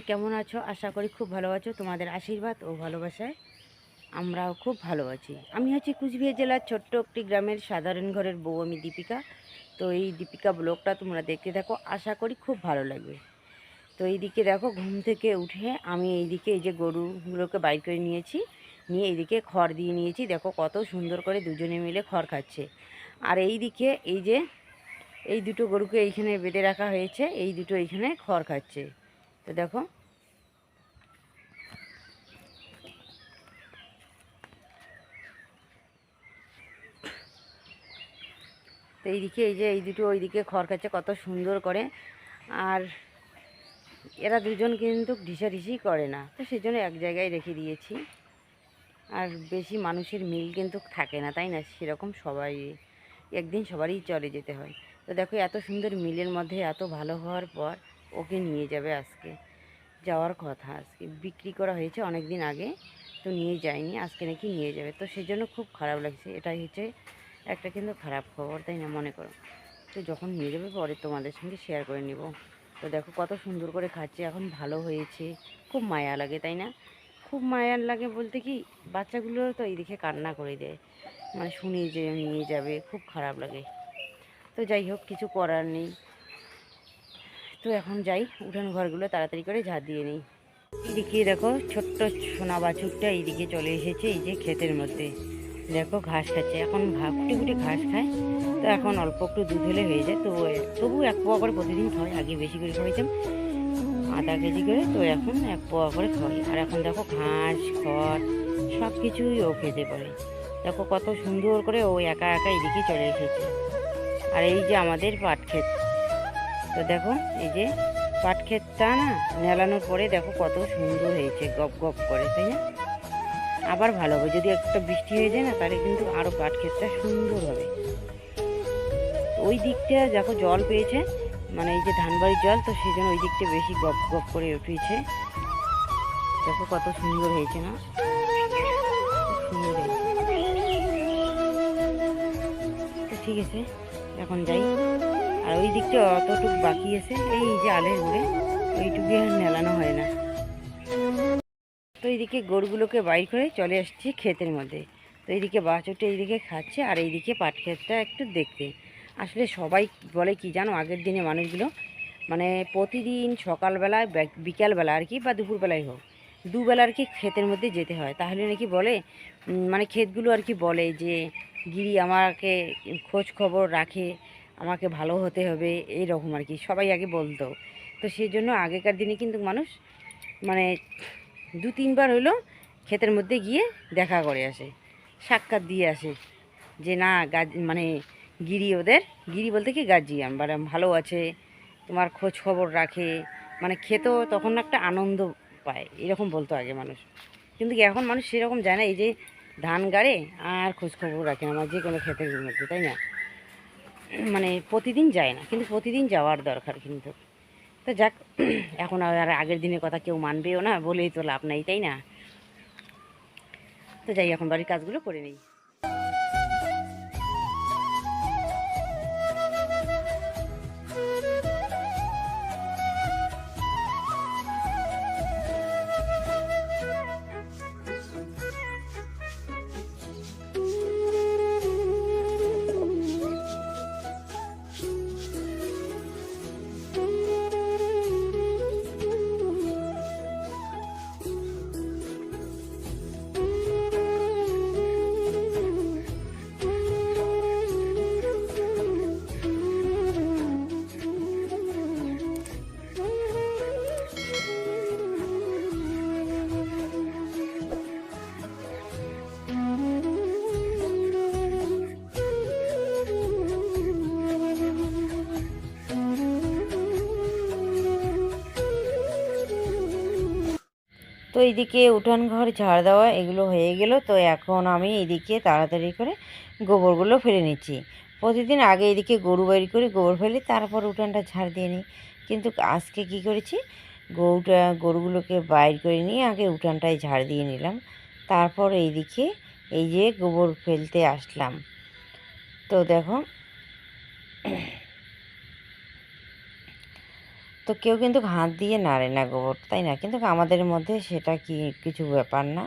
সবাই কেমন আছো? আশা করি খুব ভালো আছো। তোমাদের আশীর্বাদ ও ভালোবাসায় আমরাও খুব ভালো আছি। আমি হচ্ছি কুচবিহার জেলার ছোট্ট একটি গ্রামের সাধারণ ঘরের বউ, আমি দীপিকা। তো এই দীপিকা ব্লগটা তোমরা দেখতে থাকো, আশা করি খুব ভালো লাগবে। তো এইদিকে দেখো, ঘুম থেকে উঠে আমি এইদিকে এই যে গরুগুলোকে বাইর করে নিয়েছি, নিয়ে এইদিকে খড় দিয়ে নিয়েছি। দেখো কত সুন্দর করে দুজনে মিলে খড় খাচ্ছে। আর এইদিকে এই যে, এই দুটো গরুকে এইখানে বেঁধে রাখা হয়েছে, এই দুটো এইখানে খড় খাচ্ছে। তো দেখো তো এইদিকে এই যে এই দুটো ওইদিকে খড় খাচ্ছে কত সুন্দর করে। আর এরা দুজন কিন্তু ঢিসাঢিসি করে না, তো সেই জন্য এক জায়গায় রেখে দিয়েছি। আর বেশি মানুষের মিল কিন্তু থাকে না, তাই না? সেরকম সবাই, একদিন সবারই চলে যেতে হয়। তো দেখো এত সুন্দর মিলের মধ্যে এত ভালো হওয়ার পর ওকে নিয়ে যাবে আজকে। যাওয়ার কথা আজকে। বিক্রি করা হয়েছে অনেক দিন আগে, তো নিয়ে যায়নি, আজকে নাকি নিয়ে যাবে। তো সেই জন্য খুব খারাপ লাগছে। এটাই হচ্ছে একটা কিন্তু খারাপ খবর, তাই না? মনে করো। তো যখন নিয়ে যাবে, পরে তোমাদের সঙ্গে শেয়ার করে নিব। তো দেখো কত সুন্দর করে খাচ্ছে, এখন ভালো হয়েছে। খুব মায়া লাগে, তাই না? খুব মায়ার লাগে বলতে কি, বাচ্চাগুলো তো এইদিকে কান্না করে দেয়। মানে শুনি যে নিয়ে যাবে, খুব খারাপ লাগে। তো যাই হোক, কিছু করার নেই। তো এখন যাই, উঠান ঘরগুলো তাড়াতাড়ি করে ঝাড় দিয়ে নিই। এইদিকে দেখো, ছোট্ট সোনা বাছুরটা এইদিকে চলে এসেছে, এই যে ক্ষেতের মধ্যে। দেখো ঘাস খাচ্ছে। এখন ঘা কুটি কুটি ঘাস খায়। তো এখন অল্প একটু দুধ হলে হয়ে যায়। তো তবু এক পোয়া করে প্রতিদিন খাওয়াই। আগে বেশি করে খাওয়াইতাম। আধা কেজি করে। তো এখন এক পোয়া করে খাওয়াই। আর এখন দেখো ঘাস, খড় সব কিছুই ও খেতে পারে। দেখো কত সুন্দর করে ও একা একা এদিকে চলে এসেছে। আর এই যে আমাদের পাট ক্ষেত। তো দেখো এই যে পাট ক্ষেতটা না মেলানোর পরে দেখো কত সুন্দর হয়েছে। গপ গপ করে, তাই না? আবার ভালো হবে। যদি একটা বৃষ্টি হয়ে যায় না, তাহলে কিন্তু আরও পাট ক্ষেতটা সুন্দর হবে। ওই দিকটা দেখো জল পেয়েছে মানে এই যে ধানবাড়ির জল, তো সেই জন্য ওই দিকটা বেশি গপ গপ করে উঠেছে। দেখো কত সুন্দর হয়েছে না? সুন্দর হয়েছে। ঠিক আছে, এখন যাই। আর ওই দিকটা অতটুকু বাকি আছে, এই যে আলের ঘুরে ওইটুকু আর মেলানো হয় না। তো এইদিকে গরুগুলোকে বাইর করে চলে আসছি ক্ষেতের মধ্যে। তো এইদিকে বাছুরটা এইদিকে খাচ্ছে আর এইদিকে পাট ক্ষেতটা একটু দেখতে। আসলে সবাই বলে কি জানো, আগের দিনে মানুষগুলো মানে প্রতিদিন সকালবেলায় বিকালবেলা আর কি বা দুপুরবেলায় হোক, দুবেলা আর কি ক্ষেতের মধ্যে যেতে হয়। তাহলে নাকি বলে মানে ক্ষেতগুলো আর কি বলে যে, গিরি আমাকে খোঁজ খবর রাখে, আমাকে ভালো হতে হবে। এই রকম আর কি সবাই আগে বলতো। তো সেই জন্য আগেকার দিনে কিন্তু মানুষ মানে দু তিনবার হইল ক্ষেতের মধ্যে গিয়ে দেখা করে আসে, সাক্ষাৎ দিয়ে আসে যে না, গাছ মানে গিরি ওদের, গিরি বলতে কি গার্জিয়ান মানে ভালো আছে, তোমার খোঁজ খবর রাখে মানে খেতেও তখন একটা আনন্দ পায়, এরকম বলতো আগে মানুষ। কিন্তু এখন মানুষ সেরকম যায় না, এই যে ধান গাড়ে আর খোঁজখবর রাখে আমার যে কোনো ক্ষেতের মধ্যে, তাই না? মানে প্রতিদিন যায় না, কিন্তু প্রতিদিন যাওয়ার দরকার কিন্তু। তো যাক, এখন আর আগের দিনের কথা কেউ মানবেও না, বলেই তো লাভ নাই, তাই না? তো যাই, এখন বাড়ির কাজগুলো করে নিই। তো এইদিকে উঠান ঘর, ঝাড় দেওয়া, এগুলো হয়ে গেল। তো এখন আমি এইদিকে তাড়াতাড়ি করে গোবরগুলো ফেলে নিচ্ছি। প্রতিদিন আগে এদিকে গরু বাইর করে, গোবর ফেলি, তারপর উঠানটা ঝাড় দিয়ে নিই। কিন্তু আজকে কি করেছি? গরুটা, গরুগুলোকে বাইর করে নিয়ে আগে উঠানটায় ঝাড় দিয়ে নিলাম। তারপর এইদিকে এই যে গোবর ফেলতে আসলাম। তো দেখো তো কেউ কিন্তু হাত দিয়ে নাড়ে না গোবর, তাই না? কিন্তু আমাদের মধ্যে সেটা কি কিছু ব্যাপার না।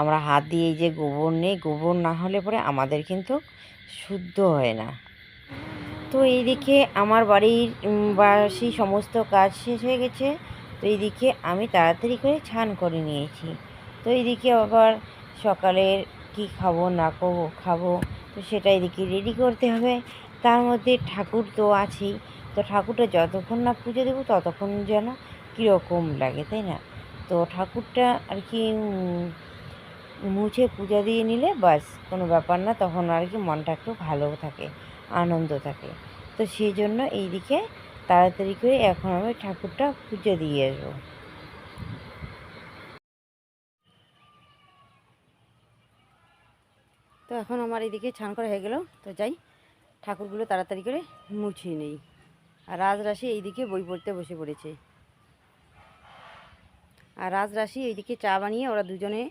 আমরা হাত দিয়ে যে গোবর নেই, গোবর না হলে পরে আমাদের কিন্তু শুদ্ধ হয় না। তো এইদিকে আমার বাড়ির বাসি সমস্ত কাজ শেষ হয়ে গেছে। তো এইদিকে আমি তাড়াতাড়ি করে ছান করে নিয়েছি। তো এইদিকে আবার সকালের কি খাব, না খাব তো সেটা এদিকে রেডি করতে হবে। তার মধ্যে ঠাকুর তো আছেই। তো ঠাকুরটা যতক্ষণ না পুজো দেবো ততক্ষণ যেন কীরকম লাগে, তাই না? তো ঠাকুরটা আর কি মুছে পূজা দিয়ে নিলে বাস কোনো ব্যাপার না, তখন আর কি মনটা একটু ভালো থাকে, আনন্দ থাকে। তো সেই জন্য এই দিকে তাড়াতাড়ি করে এখন আমি ঠাকুরটা পুজো দিয়ে আসব। তো এখন আমার এইদিকে ছান করা হয়ে গেল, তো যাই, ঠাকুরগুলো তাড়াতাড়ি করে মুছিয়ে নেই। আর রাজরাশি এইদিকে বই পড়তে বসে পড়েছে। আর রাজরাশি এইদিকে চা বানিয়ে ওরা দুজনে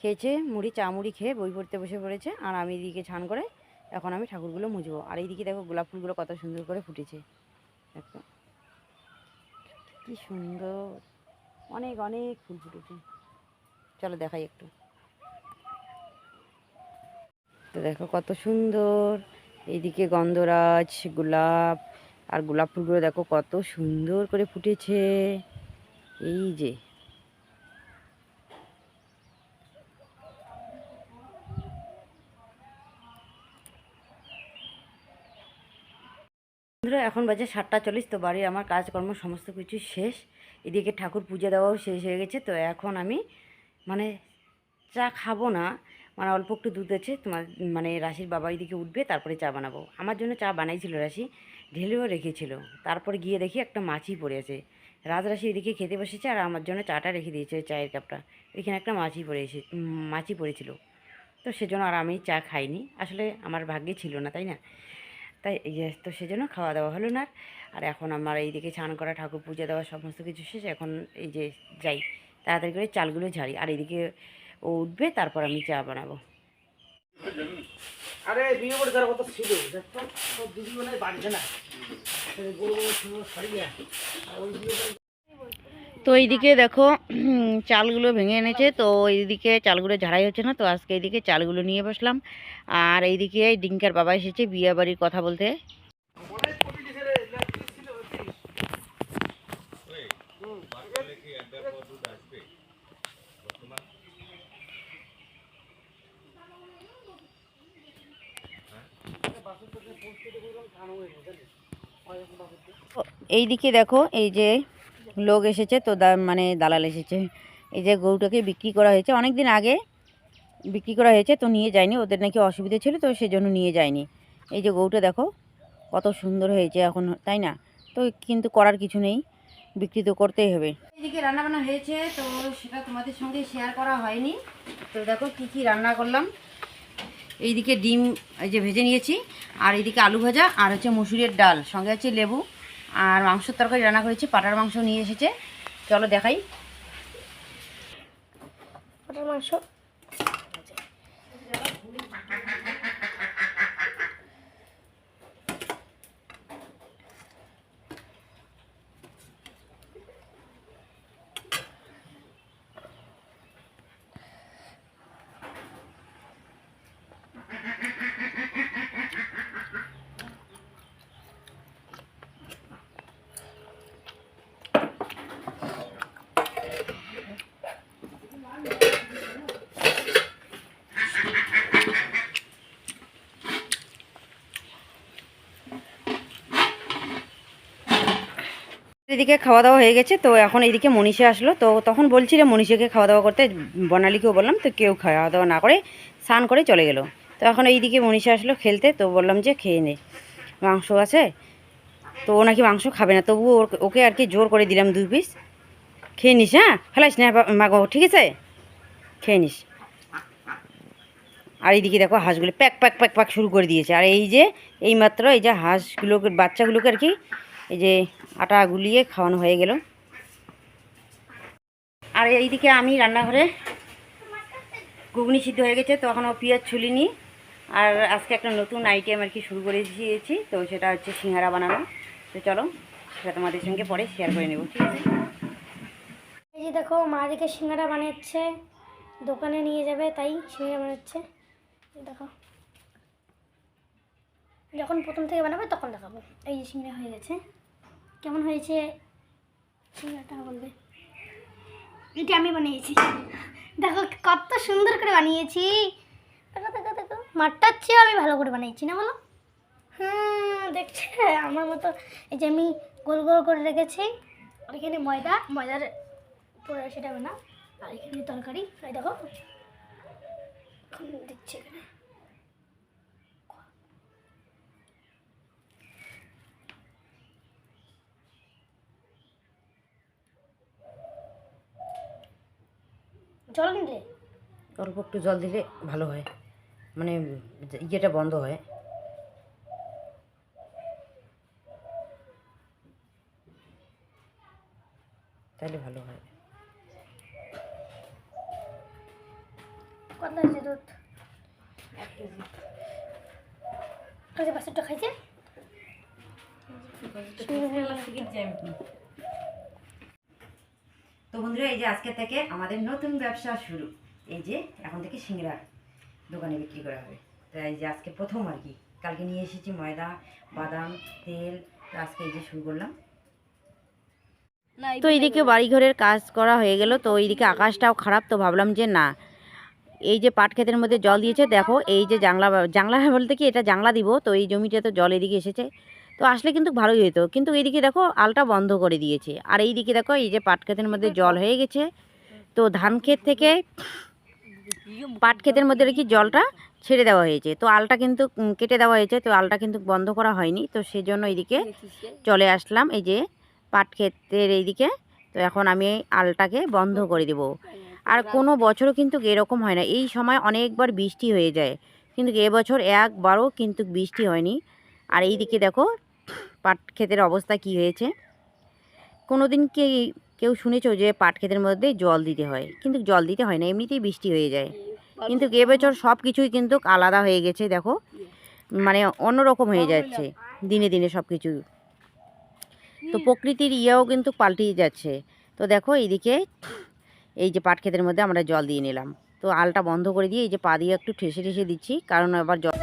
খেয়েছে, মুড়ি, চা মুড়ি খেয়ে বই পড়তে বসে পড়েছে। আর আমি এইদিকে ছান করে এখন আমি ঠাকুরগুলো মুছবো আর এইদিকে দেখো গোলাপ ফুলগুলো কত সুন্দর করে ফুটেছে। দেখো, কি সুন্দর। অনেক অনেক ফুল ফুটেছে। চলো দেখাই একটু। তো দেখো কত সুন্দর। এইদিকে গন্ধরাজ, গোলাপ। আর গোলাপ ফুলগুলো দেখো কত সুন্দর করে ফুটেছে। এই যে। বন্ধুরা, এখন বাজে সাতটা চল্লিশ, তো বাড়ির আমার কাজকর্ম সমস্ত কিছু শেষ। এদিকে ঠাকুর পূজা দেওয়াও শেষ হয়ে গেছে, তো এখন আমি মানে চা খাব না মানে অল্প একটু দুধ আছে, তোমার মানে রাশির বাবা এদিকে উঠবে, তারপরে চা বানাবো। আমার জন্য চা বানাইছিল রাশি ঢেলেও রেখেছিল। তারপর গিয়ে দেখি একটা মাছি পড়ে আছে। রাজরাশি এদিকে খেতে বসেছে আর আমার জন্য চাটা রেখে দিয়েছে চায়ের কাপটা। এখানে একটা মাছি পড়ে এসে মাছি পড়েছিল। তো সেজন্য আর আমি চা খাইনি। আসলে আমার ভাগ্যে ছিল না, তাই না? তাই তো সেজন্য খাওয়া দাওয়া হলো না আর। এখন আমার এইদিকে স্নান করা, ঠাকুর পূজা দেওয়া সমস্ত কিছু শেষ। এখন এই যে যাই, তাড়াতাড়ি করে চালগুলো ঝাড়ি। আর এইদিকে ও উঠবে, তারপর আমি চা বানাবো। আরে বিয়ে করে তারা কত ছিল। দেখতো সব না। তো এইদিকে দেখো চালগুলো ভেঙে এনেছে। তো এইদিকে চালগুলো ঝাড়াই হচ্ছে না তো আজকে এইদিকে চালগুলো নিয়ে বসলাম। আর এইদিকে ডিঙ্কার বাবা এসেছে বিয়ে বাড়ির কথা বলতে। এইদিকে দেখো, এই যে লোক এসেছে, তো মানে দালাল এসেছে। এই যে গরুটাকে বিক্রি করা হয়েছে। অনেক দিন আগে বিক্রি করা হয়েছে, তো নিয়ে যায়নি। ওদের নাকি অসুবিধা ছিল, তো সেজন্য নিয়ে যায়নি। এই যে গরুটা দেখো, কত সুন্দর হয়েছে এখন, তাই না? তো কিন্তু করার কিছু নেই, বিক্রি তো করতেই হবে। এদিকে রান্না বান্না হয়েছে, তো সেটা তোমাদের সঙ্গে শেয়ার করা হয়নি। তো দেখো কি কি রান্না করলাম। এইদিকে ডিম, এই যে ভেজে নিয়েছি, আর এইদিকে আলু ভাজা, আর হচ্ছে মুসুরের ডাল, সঙ্গে আছে লেবু, আর মাংসের তরকারি রান্না করেছি, পাটার মাংস নিয়ে এসেছে। চলো দেখাই। পাটার মাংস? এদিকে খাওয়া দাওয়া হয়ে গেছে, তো এখন এইদিকে মনীষা আসলো। তো তখন বলছিল মনীষাকে খাওয়া দাওয়া করতে বর্ণালীকেও বললাম, তো কেউ খাওয়া দাওয়া না করে স্নান করে চলে গেল। তো এখন এইদিকে মনীষা আসলো খেলতে, তো বললাম যে, খেয়ে নে। মাংস আছে, তো ও নাকি মাংস খাবে না ওর- ওকে আর কি জোর করে দিলাম দুই পিস খেয়ে নিস হ্যাঁ? ফেলাইস না মাগো ঠিক আছে? খেয়ে নিস। আর এইদিকে দেখো হাঁসগুলো, প্যাক প্যাক প্যাক প্যাক শুরু করে দিয়েছে। আর এই যে, এইমাত্র এই যে হাঁসগুলোকে, বাচ্চাগুলোকে আর কি, এই যে আটা গুলিয়ে খাওয়ানো হয়ে গেল। আর এইদিকে আমি রান্নাঘরে ঘুগনি সিদ্ধ হয়ে গেছে, তো এখনও পেঁয়াজ ছুলিনি। আর আজকে একটা নতুন আইটেম আর কি শুরু করে দিয়েছি, তো সেটা হচ্ছে সিঙ্গারা বানানো তো চলো, সেটা তোমাদের সঙ্গে পরে শেয়ার করে নেব, ঠিক আছে? এই যে দেখো, মা দিকে সিঙ্গারা বানাচ্ছে, দোকানে নিয়ে যাবে, তাই সিঙ্গারা বানাচ্ছে। দেখো। যখন প্রথম থেকে বানাবে, তখন দেখাবো। এই যে সিঙ্গারা হয়ে গেছে। কেমন হয়েছে? বলবে। এটা আমি বানিয়েছি। দেখো, কত সুন্দর করে বানিয়েছি। দেখো দেখো দেখো মাঠটার চেয়েও আমি ভালো করে বানিয়েছি, না বলো? হুম, দেখছে? আমার মতো এই যে আমি গোল গোল করে রেখেছি। আর এখানে ময়দা, ময়দার পুরো সেটা না। আর এখানে তরকারি। দেখো দিচ্ছি এখানে। জল নিলে? অল্প একটু জল দিলে ভালো হয়। মানে ইয়েটা বন্ধ হয়। তাহলে ভালো হয়। কত আছে দুধ? খাইছে? বাসুরটা খাইছে তো বন্ধুরা, এই যে আজকে থেকে আমাদের নতুন ব্যবসা শুরু। এই যে এখন থেকে সিংড়া দোকানে বিক্রি করা হবে। তো এই যে আজকে প্রথম আর কি। কালকে নিয়ে এসেছি ময়দা, বাদাম, তেল আজকে এই যে শুরু করলাম। তো এইদিকে বাড়িঘরের কাজ করা হয়ে গেল, তো এইদিকে আকাশটাও খারাপ, তো ভাবলাম যে না। এই যে পাট ক্ষেতের মধ্যে জল দিয়েছে, দেখো, এই যে জাংলা জাংলা বলতে কি, এটা জাংলা দিব, তো এই জমিটা তো জল এদিকে এসেছে। তো আসলে কিন্তু ভালোই হতো কিন্তু এইদিকে দেখো আলটা বন্ধ করে দিয়েছে। আর এইদিকে দেখো এই যে পাট ক্ষেতের মধ্যে জল হয়ে গেছে। তো ধান ক্ষেত থেকে পাট ক্ষেতের মধ্যে কি জলটা ছেড়ে দেওয়া হয়েছে। তো আলটা কিন্তু কেটে দেওয়া হয়েছে। তো আলটা কিন্তু বন্ধ করা হয়নি। তো সেজন্য এইদিকে চলে আসলাম। এই যে পাট ক্ষেতের এইদিকে। তো এখন আমি এই আলটাকে বন্ধ করে দেব। আর কোনো বছরও কিন্তু এরকম হয় না। এই সময় অনেকবার বৃষ্টি হয়ে যায়। কিন্তু এবছর একবারও কিন্তু বৃষ্টি হয়নি। আর এইদিকে দেখো পাট ক্ষেতের অবস্থা কি হয়েছে? কোনো দিন কি কেউ শুনেছো যে পাট ক্ষেতের মধ্যে জল দিতে হয়? কিন্তু জল দিতে হয় না এমনিতেই বৃষ্টি হয়ে যায়। কিন্তু এবছর সব কিছুই কিন্তু আলাদা হয়ে গেছে দেখো। মানে অন্যরকম হয়ে যাচ্ছে দিনে দিনে সব কিছু তো প্রকৃতির ইয়েও কিন্তু পাল্টিয়ে যাচ্ছে। তো দেখো এইদিকে এই যে পাট ক্ষেতের মধ্যে আমরা জল দিয়ে নিলাম। তো আলটা বন্ধ করে দিয়ে এই যে পা দিয়ে একটু ঠেসে ঠেসে দিচ্ছি কারণ আবার জল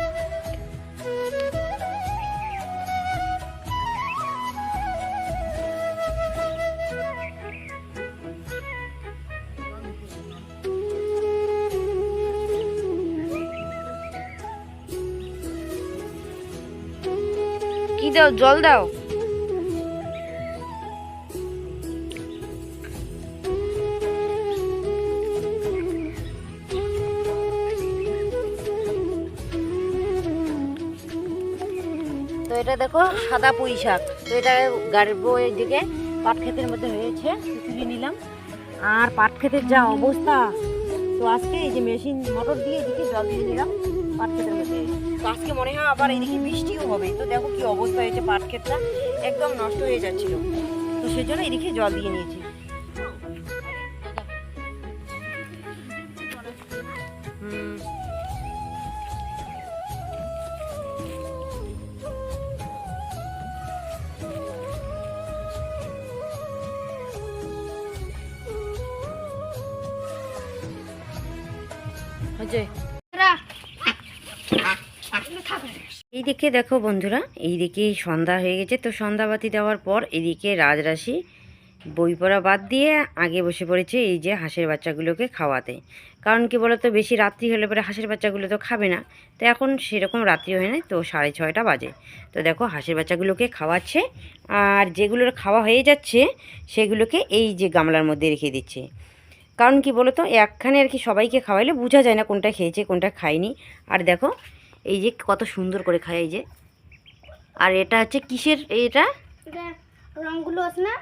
কি দাও, জল দাও। তো এটা দেখো, সাদা পুঁই শাক। তো এটা গাড়বো এইদিকে পাট ক্ষেতের মধ্যে হয়েছে তুলে নিলাম। আর পাট ক্ষেতের যা অবস্থা, তো আজকে এই যে মেশিন মোটর দিয়ে এদিকে জল দিয়ে দিলাম। মধ্যে। আজকে মনে হয় আবার এদিকে বৃষ্টিও হবে। তো দেখো কি অবস্থা হয়েছে পাট ক্ষেতটা। একদম নষ্ট হয়ে যাচ্ছিল। তো সেজন্য এদিকে জল দিয়ে নিয়েছি। এইদিকে দেখো বন্ধুরা, এইদিকে সন্ধ্যা হয়ে গেছে। তো সন্ধ্যাবাতি দেওয়ার পর এদিকে রাজরাশি বই পড়া বাদ দিয়ে আগে বসে পড়েছে এই যে হাঁসের বাচ্চাগুলোকে খাওয়াতে। কারণ কি বলতো, বেশি রাত্রি হলে পরে হাঁসের বাচ্চাগুলো তো খাবে না। তো এখন সেরকম রাত্রি হয় না তো সাড়ে ছয়টা বাজে। তো দেখো হাঁসের বাচ্চাগুলোকে খাওয়াচ্ছে, আর যেগুলোর খাওয়া হয়ে যাচ্ছে, সেগুলোকে এই যে গামলার মধ্যে রেখে দিচ্ছে। কারণ কি বলতো, একখানে আর কি সবাইকে খাওয়াইলে বোঝা যায় না কোনটা খেয়েছে, কোনটা খায়নি। আর দেখো এই যে কত সুন্দর করে খায় এই যে। আর এটা হচ্ছে কিসের এটা রঙগুলো আছে না?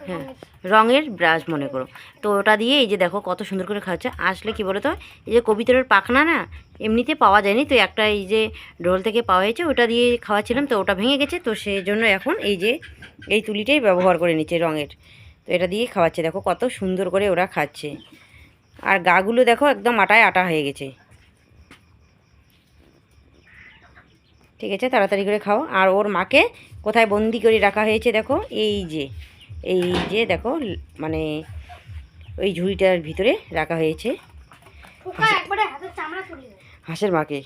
হ্যাঁ রঙের ব্রাশ মনে করো। তো ওটা দিয়ে এই যে দেখো কত সুন্দর করে খাচ্ছে। আসলে কি বলো তো এই যে কবিতরের পাখনা না এমনিতে পাওয়া যায়নি। তো একটা এই যে ঢোল থেকে পাওয়া হয়েছে ওটা দিয়ে খাওয়াচ্ছিলাম তো ওটা ভেঙে গেছে। তো সেই জন্য এখন এই যে এই তুলিটাই ব্যবহার করে নিচ্ছে রঙের। তো এটা দিয়ে খাওয়াচ্ছে। দেখো কত সুন্দর করে ওরা খাচ্ছে। আর গাগুলো দেখো একদম আটায় আটা হয়ে গেছে। ঠিক আছে তাড়াতাড়ি করে খাও। আর ওর মাকে কোথায় বন্দি করে রাখা হয়েছে দেখো এই যে এই যে দেখো মানে ওই ঝুড়িটার ভিতরে রাখা হয়েছে। হাঁসের মাকে।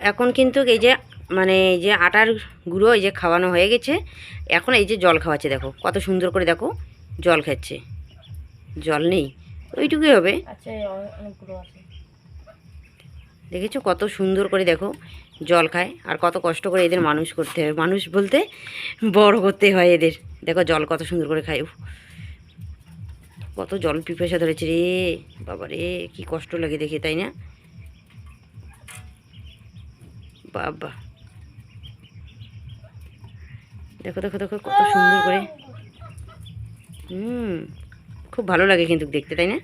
এখন কিন্তু এই যে মানে এই যে আটার গুঁড়ো এই যে খাওয়ানো হয়ে গেছে এখন এই যে জল খাওয়াচ্ছে দেখো কত সুন্দর করে দেখো জল খাচ্ছে। জল নেই ওইটুকুই হবে। আচ্ছা অনেকগুলো আছে। দেখেছ কত সুন্দর করে দেখো জল খায় আর কত কষ্ট করে এদের মানুষ করতে হয়। মানুষ বলতে বড় করতে হয় এদের। দেখো জল কত সুন্দর করে খায়। কত জল পিপাসা ধরেছে রে। বাবা রে কি কষ্ট লাগে দেখে তাই না? বাবা। দেখো দেখো দেখো কত সুন্দর করে। হুম। খুব ভালো লাগে কিন্তু দেখতে তাই না?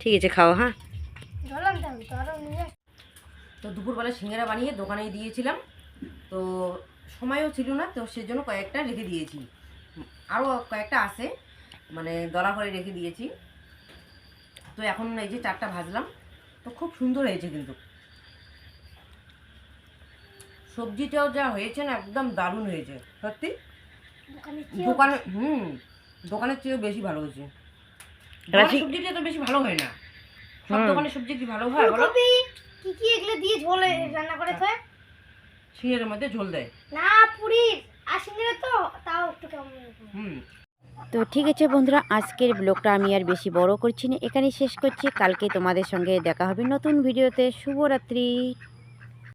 ঠিক আছে খাও হ্যাঁ? তো দুপুরবেলা সিঙ্গারা বানিয়ে দোকানে দিয়েছিলাম। তো সময়ও ছিল না তো সেজন্য কয়েকটা রেখে দিয়েছি। আরও কয়েকটা আছে মানে দলা করে রেখে দিয়েছি। তো এখন এই যে চারটা ভাজলাম তো খুব সুন্দর হয়েছে কিন্তু। সবজিটাও যা হয়েছে না একদম দারুণ হয়েছে। সত্যি? দোকানে হুম দোকানের চেয়েও বেশি ভালো হয়েছে। সবজিটা তো বেশি ভালো হয় না। সব দোকানে সবজি কি ভালো হয় বলো? কি কি এগুলো দিয়ে ঝোলে রান্না করে তো শিঙের মধ্যে ঝোল দেয়। না পুরি আর সিঙ্গেরে তো তাও একটু কেমন হুম। তো ঠিক আছে বন্ধুরা আজকের ব্লগটা আমি আর বেশি বড় করছি না এখানে শেষ করছি। কালকে তোমাদের সঙ্গে দেখা হবে নতুন ভিডিওতে। শুভরাত্রি।